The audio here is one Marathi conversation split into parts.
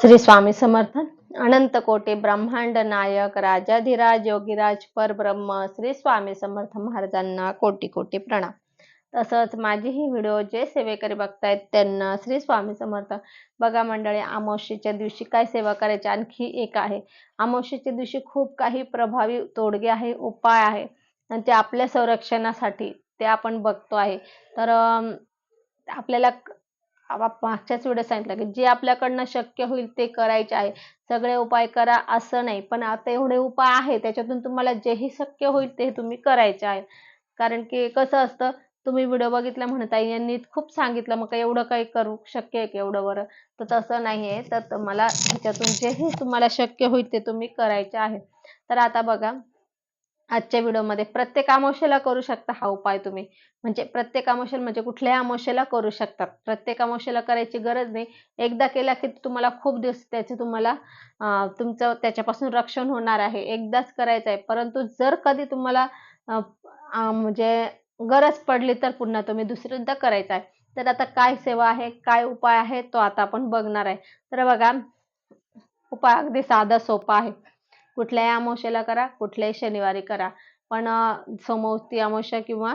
श्री स्वामी समर्थ अनंत कोटी ब्रह्मांड नायक राजाधिराज योगीराज परब्रह्म श्री स्वामी समर्थ महाराजांना कोटी कोटी प्रणाम. तसंच माझेही व्हिडिओ जे सेवेकरी बघतायत त्यांना श्री स्वामी समर्थ. बघा मंडळी अमावशीच्या दिवशी काय सेवा करायची आणखी एक आहे. अमावशीच्या दिवशी खूप काही प्रभावी तोडगे आहे उपाय आहे. आणि ते आपल्या संरक्षणासाठी ते आपण बघतो आहे. तर आपल्याला मागच्याच व्हिडिओ सांगितलं की जे आपल्याकडनं शक्य होईल ते करायचे आहे. सगळे उपाय करा असं नाही. पण आता एवढे उपाय आहे त्याच्यातून तुम्हाला जेही शक्य होईल ते तुम्ही करायचे आहे. कारण की कसं असतं तुम्ही व्हिडिओ बघितला म्हणत यांनी खूप सांगितलं मग काय एवढं काही करू शक्य आहे की एवढं बरं? तर तसं नाही आहे. तर मला ह्याच्यातून जेही तुम्हाला शक्य होईल ते तुम्ही करायचे आहे. तर आता बघा आजच्या व्हिडिओमध्ये प्रत्येक अमावस्येला करू शकता हा उपाय तुम्ही. म्हणजे प्रत्येक अमावस्येला म्हणजे कुठल्याही अमावस्येला करू शकता प्रत्येक अमावस्येला करायची गरज नाही. एकदा केला की तुम्हाला खूप दिवस त्याचे तुम्हाला तुमचं त्याच्यापासून रक्षण होणार आहे. एकदाच करायचं आहे. परंतु जर कधी तुम्हाला म्हणजे गरज पडली तर पुन्हा तुम्ही दुसऱ्यांदा करायचं आहे. तर आता काय सेवा आहे काय उपाय आहे तो आता आपण बघणार आहे. तर बघा उपाय अगदी साधा सोपा आहे. कुठल्याही अमावस्येला करा कुठल्याही शनिवारी करा. पण समोरती अमावस्या किंवा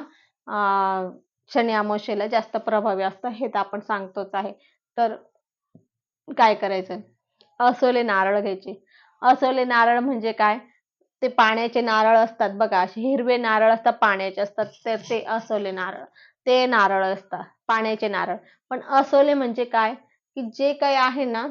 शनी अमावस्येला जास्त प्रभावी असतं हे तर आपण सांगतोच आहे. तर काय करायचं? असोले नारळ घ्यायचे. असोले नारळ म्हणजे काय? ते पाण्याचे नारळ असतात बघा असे हिरवे नारळ असतात पाण्याचे असतात तर ते असोले नारळ. ते नारळ असतात पाण्याचे नारळ. पण असोले म्हणजे काय? की जे काही आहे ना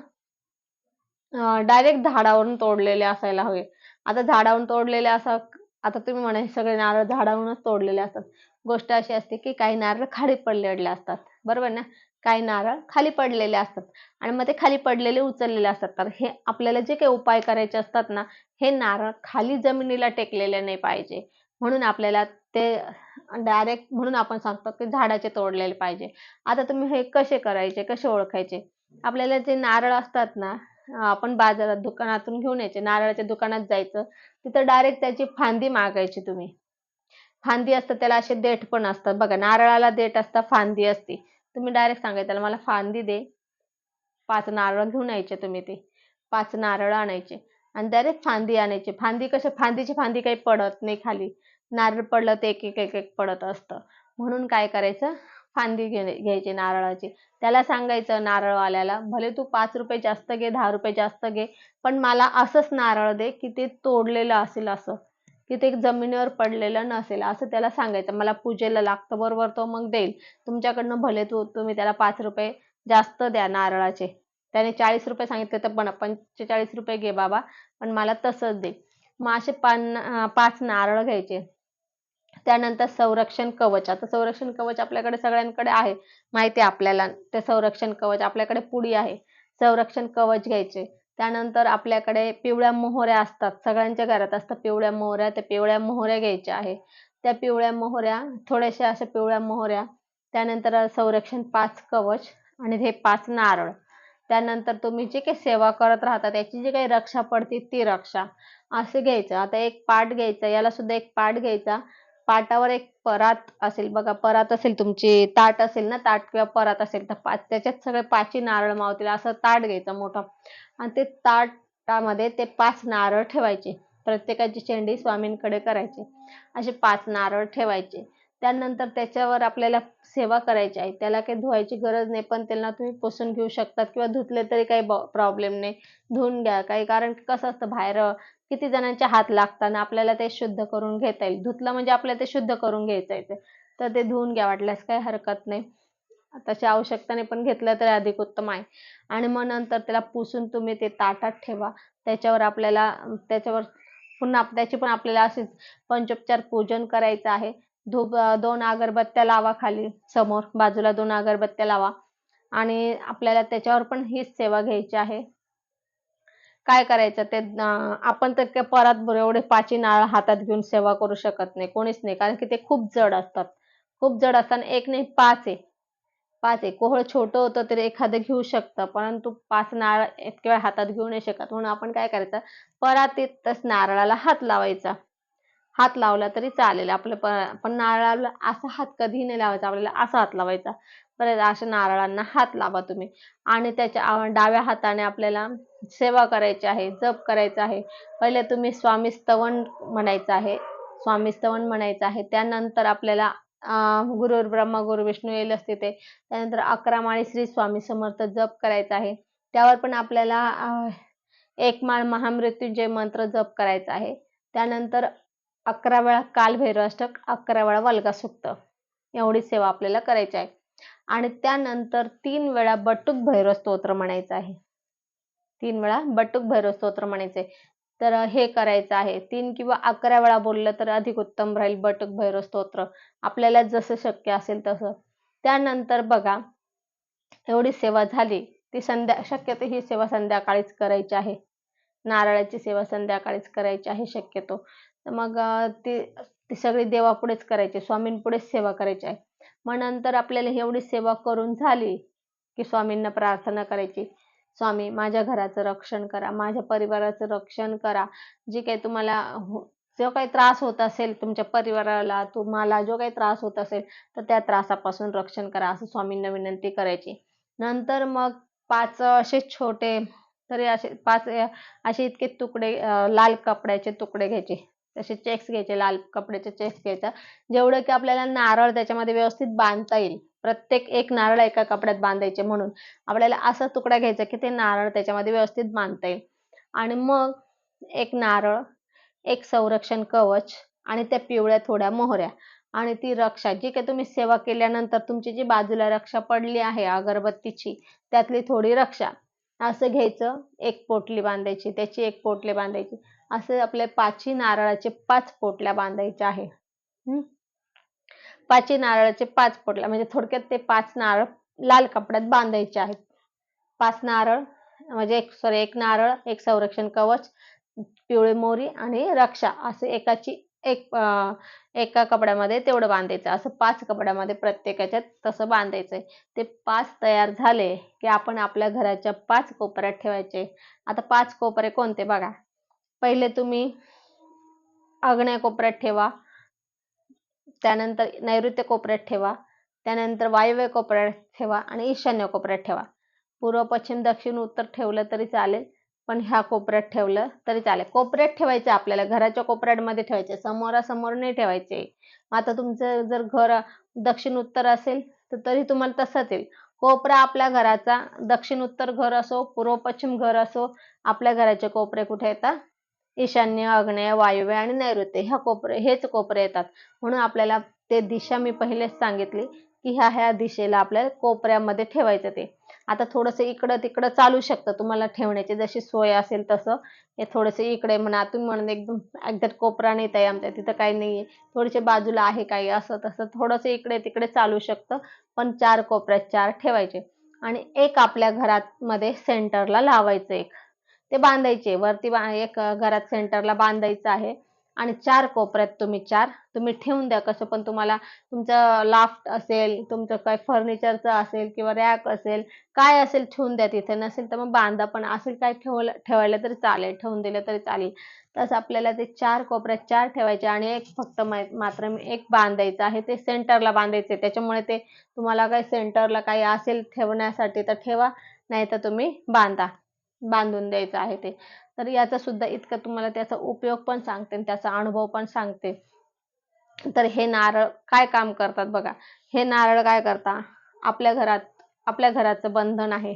डायरेक्ट झाडावरून तोडलेले असायला हवे. आता झाडावरून तोडलेले असा आता तुम्ही म्हणा सगळे नारळ झाडावरूनच तोडलेले असतात. गोष्ट अशी असते की काही नारळ खाली पडलेले असतात. बरोबर ना? काही नारळ खाली पडलेले असतात आणि मग ते खाली पडलेले उचललेले असतात. तर हे आपल्याला जे काही उपाय करायचे असतात ना हे नारळ खाली जमिनीला टेकलेले नाही पाहिजे. म्हणून आपल्याला ते डायरेक्ट म्हणून आपण सांगतो की झाडाचे तोडलेले पाहिजे. आता तुम्ही हे कसे करायचे? कसे ओळखायचे? आपल्याला जे नारळ असतात ना आपण बाजारात दुकानातून घेऊन यायचे. नारळाच्या दुकानात जायचं. तिथं डायरेक्ट त्याची फांदी मागायची तुम्ही. फांदी असतं त्याला असे देठ पण असतात. बघा नारळाला देठ असतात फांदी असते. तुम्ही डायरेक्ट सांगायचं त्याला मला फांदी दे. पाच नारळ घेऊन यायचे तुम्ही ते. पाच नारळ आणायचे. आणि डायरेक्ट फांदी आणायची. फांदी कशा फांदीची फांदी काही पडत नाही खाली. नारळ पडलं तर एक एक एक एक पडत असतं. म्हणून काय करायचं? फांदी घेणे घ्यायची नारळाची. त्याला सांगायचं नारळवाल्याला भले तू पाच रुपये जास्त घे दहा रुपये जास्त घे पण मला असंच नारळ दे की ते तोडलेलं असेल असं की ते जमिनीवर पडलेलं नसेल. असं त्याला सांगायचं. मला पूजेला लागतं बरोबर तो मग देईल. तुमच्याकडनं भले तू तुम्ही त्याला पाच रुपये जास्त द्या नारळाचे. त्याने चाळीस रुपये सांगितले तर पण पंचेचाळीस रुपये घे बाबा पण मला तसंच दे. मग असे पान पाच नारळ घ्यायचे. त्यानंतर संरक्षण कवच. आता संरक्षण कवच आपल्याकडे सगळ्यांकडे आहे. माहिती आहे आपल्याला. ते संरक्षण कवच आपल्याकडे पुडी आहे. संरक्षण कवच घ्यायचे. त्यानंतर आपल्याकडे पिवळ्या मोहऱ्या असतात. सगळ्यांच्या घरात असतात पिवळ्या मोहऱ्या. त्या पिवळ्या मोहऱ्या घ्यायच्या आहे. त्या पिवळ्या मोहऱ्या थोड्याशा अशा पिवळ्या मोहऱ्या. त्यानंतर संरक्षण पाच कवच आणि हे पाच नारळ. त्यानंतर तुम्ही जे काही सेवा करत राहता त्याची जी काही रक्षा पडते ती रक्षा. असं घ्यायचं. आता एक पाठ घ्यायचा. याला सुद्धा एक पाठ घ्यायचा. पाटावर एक परात असेल बघा परात असेल तुमची ताट असेल ना ताट किंवा परात असेल तर पाच त्याच्यात सगळे पाचही नारळ मावतील असं ताट घ्यायचं मोठं. आणि ते ताटामध्ये ते पाच नारळ ठेवायचे प्रत्येकाची चेंडी स्वामींकडे करायची. असे पाच नारळ ठेवायचे. त्यानंतर त्याच्यावर आपल्याला सेवा करायची आहे. त्याला काही धुवायची गरज नाही पण त्याला तुम्ही पुसून घेऊ शकतात किंवा धुतले तरी काही प्रॉब्लेम नाही. धुवून घ्या. काही कारण कसं असतं बाहेर किती जणांचे हात लागताना आपल्याला ते शुद्ध करून घेता येईल. धुतलं म्हणजे आपल्याला ते शुद्ध करून घ्यायचं आहे तर ते धुवून घ्या वाटल्यास काही हरकत नाही. तशी आवश्यकताने पण घेतलं तरी अधिक उत्तम आहे. आणि मग नंतर त्याला पुसून तुम्ही ते ताटात ठेवा. त्याच्यावर आपल्याला त्याच्यावर पुन्हा त्याची पण आपल्याला असेच पंचोपचार पूजन करायचं आहे. धूप दोन अगरबत्त्या लावा खाली समोर. बाजूला दोन अगरबत्त्या लावा. आणि आपल्याला त्याच्यावर पण हीच सेवा घ्यायची आहे. काय करायचं? ते आपण तर काय एवढे पाची नारळ हातात घेऊन सेवा करू शकत नाही. कोणीच नाही. कारण की ते खूप जड असतात. खूप जड असताना एक नाही पाच आहे. पाच आहे. कोहळ छोटं होतं तरी एखादं घेऊ शकतं. परंतु पाच नारळ इतक्या वेळ हातात घेऊ नाही शकत. म्हणून आपण काय करायचं? परातीतच नारळाला हात लावायचा. हात लावला तरी चालेल. आपलं पण नारळाला असा हात कधीही नाही लावायचा. आपल्याला असा हात लावायचा. परत अशा नारळांना हात लावा तुम्ही. आणि त्याच्या डाव्या हाताने आपल्याला सेवा करायची आहे जप करायचा आहे. पहिले तुम्ही स्वामी स्तवन म्हणायचं आहे. स्वामी स्तवन म्हणायचं आहे. त्यानंतर आपल्याला गुरुर ब्रह्मा गुरु विष्णू येईल असते ते त्यानंतर अकरा माळी श्री स्वामी समर्थ जप करायचा आहे. त्यावर पण आपल्याला एक माळ महामृत्युंजय मंत्र जप करायचा आहे. त्यानंतर अकरा वेळा कालभैरवाष्टक अकरा वेळा वल्गा सुक्त एवढी सेवा आपल्याला करायची आहे. आणि त्यानंतर तीन वेळा बटुक भैरव स्तोत्र म्हणायचं आहे. तीन वेळा बटुक भैरव स्तोत्र म्हणायचे तर हे करायचं आहे. तीन किंवा अकरा वेळा बोललं तर अधिक उत्तम राहील बटुक भैरव स्तोत्र. आपल्याला जसं शक्य असेल तसं. त्यानंतर बघा एवढी सेवा झाली ती संध्या शक्यतो ही सेवा संध्याकाळीच करायची आहे. नारळाची सेवा संध्याकाळीच करायची आहे शक्यतो. तर मग ती ती सगळी देवापुढेच करायची स्वामींपुढेच सेवा करायची आहे. मग नंतर आपल्याला एवढी सेवा करून झाली की स्वामींना प्रार्थना करायची. स्वामी माझ्या घराचं रक्षण करा माझ्या परिवाराचं रक्षण करा. जे काही तुम्हाला हो, जो काही त्रास होत असेल तुमच्या परिवाराला तुम्हाला जो काही त्रास होत असेल तर त्या त्रासापासून रक्षण करा असं स्वामींना विनंती करायची. नंतर मग पाच असे छोटे तरी असे पाच असे इतके तुकडे लाल कपड्याचे तुकडे घ्यायचे. तसे चेक्स घ्यायचे लाल कपड्याचे चेक्स घ्यायचा. जेवढं की आपल्याला नारळ त्याच्यामध्ये व्यवस्थित बांधता येईल. प्रत्येक एक नारळ एका कपड्यात बांधायचे म्हणून. आपल्याला असा तुकडा घ्यायचा की ते नारळ त्याच्यामध्ये व्यवस्थित बांधता येईल. आणि मग एक नारळ एक संरक्षण कवच आणि त्या पिवळ्या थोड्या मोहऱ्या. आणि ती रक्षा जी काही तुम्ही सेवा केल्यानंतर तुमची जी बाजूला रक्षा पडली आहे अगरबत्तीची त्यातली थोडी रक्षा. असं घ्यायचं. एक पोटली बांधायची त्याची एक पोटली बांधायची. असे आपले पाची नारळाचे पाच पोटल्या बांधायचे आहे. हम्म? पाची नारळाचे पाच पोटल्या म्हणजे थोडक्यात ते पाच नारळ लाल कपड्यात बांधायचे आहेत. पाच नारळ म्हणजे एक सॉरी एक नारळ एक संरक्षण कवच पिवळी मोरी आणि रक्षा असे एकाची एक एका कपड्यामध्ये तेवढं बांधायचं. असं पाच कपड्यामध्ये प्रत्येकाच्यात तसं बांधायचंय. ते पाच तयार झाले की आपण आपल्या घराच्या पाच कोपऱ्यात ठेवायचे. आता पाच कोपरे कोणते बघा? पहिले तुम्ही आग्नेय कोपऱ्यात ठेवा. त्यानंतर नैऋत्य कोपऱ्यात ठेवा. त्यानंतर वायव्य कोपऱ्यात ठेवा आणि ईशान्य कोपऱ्यात ठेवा. पूर्व पश्चिम दक्षिण उत्तर ठेवलं तरी चालेल पण ह्या कोपऱ्यात ठेवलं तरी चालेल. कोपऱ्यात ठेवायचे आपल्याला घराच्या कोपऱ्यामध्ये ठेवायचे समोरासमोर नाही ठेवायचे. आता तुमचं जर घर दक्षिण उत्तर असेल तर तरी तुम्हाला तसंच येईल. कोपरा आपल्या घराचा दक्षिण उत्तर घर असो पूर्व पश्चिम घर असो आपल्या घराचे कोपरे कुठे येतात? ईशान्य आग्नेय वायव्य आणि नैऋत्य ह्या कोपरे हेच कोपरे येतात. म्हणून आपल्याला ते दिशा मी पहिलेच सांगितली की ह्या ह्या दिशेला आपल्याला कोपऱ्यामध्ये ठेवायचं ते. आता थोडंसं इकडं तिकडं चालू शकतं तुम्हाला ठेवण्याची. जशी सोय असेल तसं. हे थोडंसं इकडे म्हणा. तुम्ही म्हणून एकदम एक्झॅक्ट कोपरा नाही ताई आमच्या. तिथं काही नाहीये थोडेसे बाजूला आहे काही. असं तसं थोडंसं इकडे तिकडे चालू शकतं. पण चार कोपऱ्यात चार ठेवायचे. आणि एक आपल्या घरात मध्ये सेंटरला लावायचं एक. ते बांधायचे. वरती बा एक घरात सेंटरला बांधायचं आहे. आणि चार कोपऱ्यात तुम्ही चार. तुम्ही ठेवून द्या. कसं पण तुम्हाला तुमचं लाफ्ट असेल तुमचं काय फर्निचरचं असेल किंवा रॅक असेल काय असेल ठेवून द्या. तिथे नसेल तर मग बांधा. पण असेल काय ठेवलं ठेवायला तरी चालेल. ठेवून दिलं तरी चालेल. तसं आपल्याला ते चार कोपऱ्यात चार ठेवायचे आणि एक फक्त मा- मात्र एक बांधायचं आहे. ते सेंटरला बांधायचे. त्याच्यामुळे ते तुम्हाला काही सेंटरला काही असेल ठेवण्यासाठी तर ठेवा. नाही तर तुम्ही बांधा. बांधून द्यायचं आहे ते. तर याचा सुद्धा इतकं तुम्हाला त्याचा उपयोग पण सांगते आणि त्याचा अनुभव पण सांगते. तर हे नारळ काय काम करतात बघा. हे नारळ काय करता? आपल्या घरात आपल्या घराचं बंधन आहे.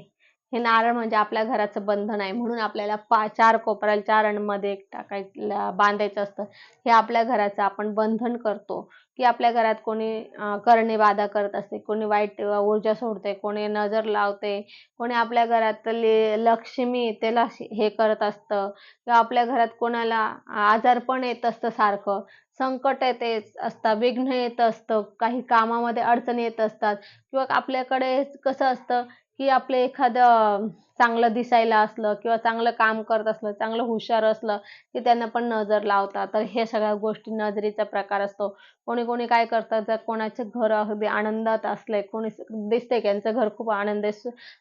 हे नारळ म्हणजे आपल्या घराचं बंधन आहे. म्हणून आपल्याला पा चार कोपऱ्याला चार अणमध्ये टाकायला बांधायचं असतं. हे आपल्या घराचं आपण बंधन करतो. की आपल्या घरात कोणी करणे बाधा करत असते कोणी वाईट ऊर्जा सोडते कोणी नजर लावते कोणी आपल्या घरातली लक्ष्मी त्याला हे करत असतं. किंवा आपल्या घरात कोणाला आजारपण येत असतं सारखं. संकट येते असतं विघ्न येत असतं काही कामामध्ये अडचणी येत असतात. किंवा आपल्याकडे कसं असतं की आपलं एखादं चांगलं दिसायला असलं किंवा चांगलं काम करत असलं चांगलं हुशार असलं की त्यांना पण नजर लावतात. तर हे सगळ्या गोष्टी नजरेचा प्रकार असतो. कोणी कोणी काय करतात जर कोणाचे घर अगदी आनंदात असले कोणी दिसतंय की यांचं घर खूप आनंदी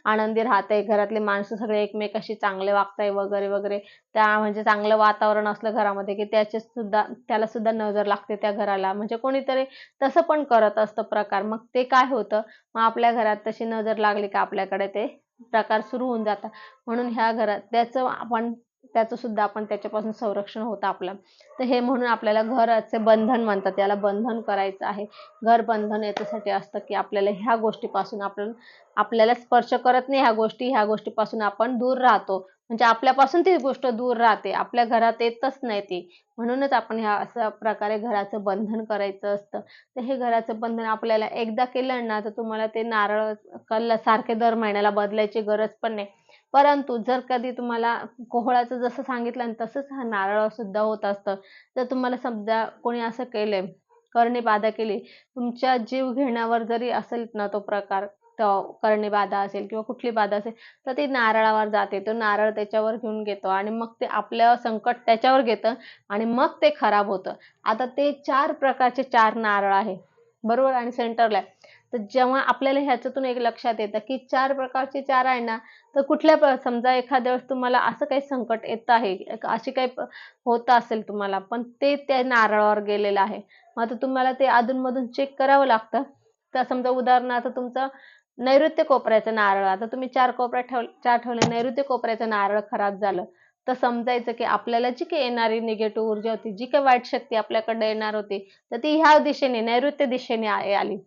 आनंदी राहते घरातले माणसं सगळे एकमेकाशी चांगले वागताय वगैरे वगैरे त्या म्हणजे चांगलं वातावरण असलं घरामध्ये की त्याचे सुद्धा त्याला सुद्धा नजर लागते त्या घराला. म्हणजे कोणीतरी तसं पण करत असतं प्रकार. मग ते काय होतं? मग आपल्या घरात तशी नजर लागली का आपल्याकडे ते? प्रकार सुरू होऊन जातात. म्हणून ह्या घरात त्याचं आपण त्याचं सुद्धा आपण त्याच्यापासून संरक्षण होतं आपलं. तर हे म्हणून आपल्याला घराचे बंधन म्हणतात. त्याला बंधन करायचं आहे. घर बंधन याच्यासाठी असतं की आपल्याला ह्या गोष्टीपासून आपण आपल्याला स्पर्श करत नाही ह्या गोष्टी. ह्या गोष्टीपासून आपण दूर राहतो. म्हणजे आपल्यापासून ती गोष्ट दूर राहते. आपल्या घरात येतच नाही ती. म्हणूनच आपण ह्या अशा प्रकारे घराचं बंधन करायचं असतं. तर हे घराचं बंधन आपल्याला एकदा केलं ना तर तुम्हाला ते नारळ कल्ला सारखे दर महिन्याला बदलायची गरज पण नाही. परंतु जर कधी तुम्हाला कोहळाचं जसं सांगितलं तसंच हा नारळ सुद्धा होत असतं. जर तुम्हाला समजा कोणी असं केलंय करणे बाधा केली तुमच्या जीव घेण्यावर जरी असेल ना तो प्रकार करणी बाधा असेल किंवा कुठली बाधा असेल तर ती नारळावर जाते. तो नारळ त्याच्यावर घेऊन घेतो आणि मग ते आपलं संकट त्याच्यावर घेतं आणि मग ते खराब होतं. आता ते चार प्रकारचे चार नारळ आहे बरोबर? आणि सेंटरला आहे. तर जेव्हा आपल्याला ह्याच्यातून एक लक्षात येतं की चार प्रकारचे चार आहे ना तर कुठल्या समजा एखाद्या वेळेस तुम्हाला असं काही संकट येत आहे अशी काही होत असेल तुम्हाला पण ते त्या नारळावर गेलेलं आहे. मग आता तुम्हाला ते अधूनमधून चेक करावं लागतं. तर समजा उदाहरणार्थ तुमचं नैऋत्य कोपऱ्याचं नारळ. आता तुम्ही चार कोपऱ्या ठेव चार ठेवले नैऋत्य कोपऱ्याचं नारळ खराब झालं तर समजायचं की आपल्याला जी काही येणारी निगेटिव्ह ऊर्जा होती जी काही वाईट शक्ती आपल्याकडे येणार होती तर ती ह्या दिशेने नैऋत्य दिशेने आली.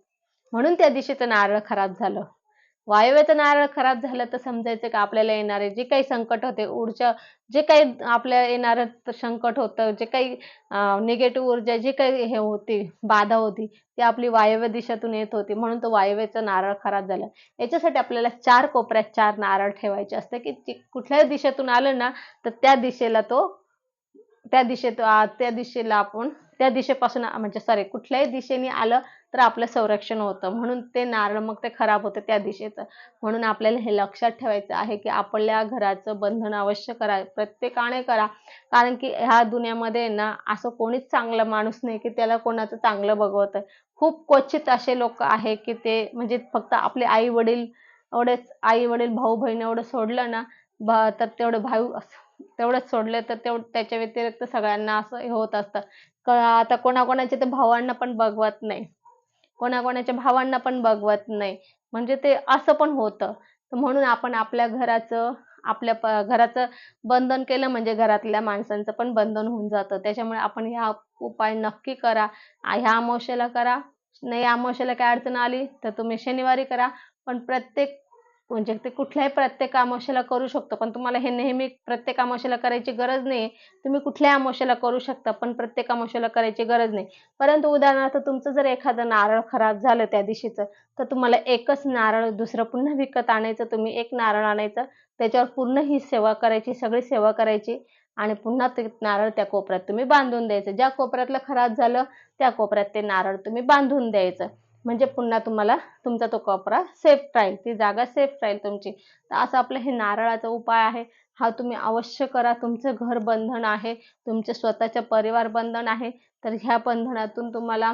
म्हणून त्या दिशेचं नारळ खराब झालं. वायव्याचं नारळ खराब झालं तर समजायचं का आपल्याला येणारे जे काही संकट होते ऊर्जा जे काही आपल्या येणारं संकट होतं जे काही निगेटिव्ह ऊर्जा जे काही हे होती बाधा होती ती आपली वायव्य दिशेतून येत होती. म्हणून तो वायव्याचं नारळ खराब झालं. याच्यासाठी आपल्याला चार कोपऱ्यात चार नारळ ठेवायचे असते की कुठल्याही दिशेतून आलं ना तर त्या दिशेला तो त्या दिशेत त्या दिशेला आपण त्या दिशेपासून म्हणजे सॉरी कुठल्याही दिशेने आलं तर आपलं संरक्षण होतं. म्हणून ते नारळ मग ते खराब होतं त्या दिशेचं. म्हणून आपल्याला हे लक्षात ठेवायचं आहे की आपल्या घराचं बंधन अवश्य करा प्रत्येकाने करा. कारण की ह्या दुनियामध्ये ना असं कोणीच चांगला माणूस नाही की त्याला कोणाचं चांगलं बघवत खूप क्वचित असे लोक आहे की ते म्हणजे फक्त आपले आई वडील एवढेच आई वडील भाऊ बहीण एवढं सोडलं ना तर तेवढं भाऊ तेवढंच सोडलं तर तेवढं त्याच्या व्यतिरिक्त सगळ्यांना असं हे होत असतं. आता कोणाकोणाच्या ते भावांना पण बघवत नाही. कोणाकोणाच्या भावांना पण बघवत नाही. म्हणजे ते असं पण होतं. म्हणून आपण आपल्या घराचं आपल्या घराचं बंधन केलं म्हणजे घरातल्या माणसांचं पण बंधन होऊन जातं. त्याच्यामुळे आपण ह्या उपाय नक्की करा. ह्या अमावस्येला करा. नाही अमावस्येला काय अडचण आली तर तुम्ही शनिवारी करा. पण प्रत्येक म्हणजे ते कुठल्याही प्रत्येक अमावस्येला करू शकतो. पण तुम्हाला हे नेहमी प्रत्येक अमावस्येला करायची गरज नाही तुम्ही कुठल्याही अमावस्येला करू शकता पण प्रत्येक अमावस्येला करायची गरज नाही. परंतु उदाहरणार्थ तुमचं जर एखादं नारळ खराब झालं त्या दिवशीचं तर तुम्हाला एकच नारळ दुसरं पुन्हा विकत आणायचं तुम्ही एक नारळ आणायचं त्याच्यावर पूर्ण ही सेवा करायची सगळी सेवा करायची आणि पुन्हा ते नारळ त्या कोपऱ्यात तुम्ही बांधून द्यायचं. ज्या कोपऱ्यातलं खराब झालं त्या कोपऱ्यात ते नारळ तुम्ही बांधून द्यायचं. म्हणजे पुन्हा तुम्हाला तुमचा तो कपडा सेफ राहील ती जागा सेफ राहील तुमची. तर असं आपलं हे नारळाचा उपाय आहे. हा तुम्ही अवश्य करा. तुमचं घर बंधन आहे. तुमचे स्वतःचे परिवार बंधन आहे. तर ह्या बंधनातून तुम्हाला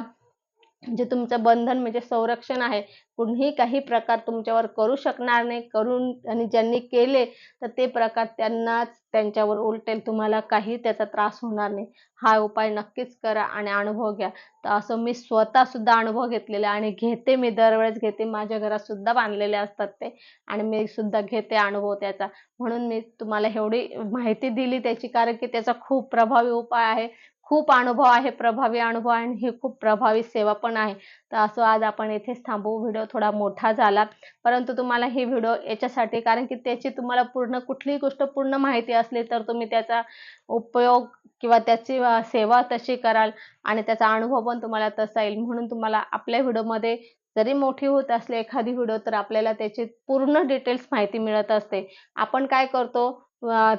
जे तुमचं बंधन म्हणजे संरक्षण आहे कुणीही काही प्रकार तुमच्यावर करू शकणार नाही करून आणि ज्यांनी केले तर ते प्रकार त्यांनाच त्यांच्यावर उलटेल तुम्हाला काही त्याचा त्रास होणार नाही. हा उपाय नक्कीच करा आणि अनुभव घ्या. तर असं मी स्वतः सुद्धा अनुभव घेतलेला आणि घेते मी दरवेळेस घेते माझ्या घरात सुद्धा बांधलेले असतात ते आणि मी सुद्धा घेते अनुभव त्याचा. म्हणून मी तुम्हाला एवढी माहिती दिली त्याची कारण की त्याचा खूप प्रभावी उपाय आहे. खूप अनुभव आहे प्रभावी अनुभव आणि ही खूप प्रभावी सेवा पण आहे. तर असं आज आपण येथेच थांबवू व्हिडिओ थोडा मोठा झाला. परंतु तुम्हाला ही व्हिडिओ याच्यासाठी कारण की त्याची तुम्हाला पूर्ण कुठलीही गोष्ट पूर्ण माहिती असली तर तुम्ही त्याचा उपयोग किंवा त्याची सेवा तशी कराल आणि त्याचा अनुभव पण तुम्हाला तसा येईल. म्हणून तुम्हाला आपल्या व्हिडिओमध्ये जरी मोठी होत असली एखादी व्हिडिओ तर आपल्याला त्याची पूर्ण डिटेल्स माहिती मिळत असते. आपण काय करतो?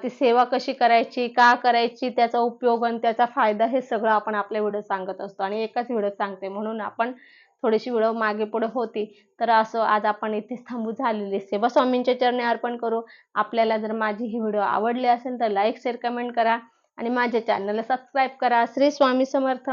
ती सेवा कशी करायची का करायची त्याचा उपयोग आणि त्याचा फायदा हे सगळं आपण आपल्या व्हिडिओ सांगत असतो आणि एकाच व्हिडिओ सांगते. म्हणून आपण थोडीशी व्हिडिओ मागे पुढे होती तर असं आज आपण इथेच थांबू झालेली सेवा स्वामींच्या चरणी अर्पण करू. आपल्याला जर माझी ही व्हिडिओ आवडली असेल तर लाईक शेअर कमेंट करा आणि माझ्या चॅनलला सबस्क्राईब करा. श्री स्वामी समर्थ.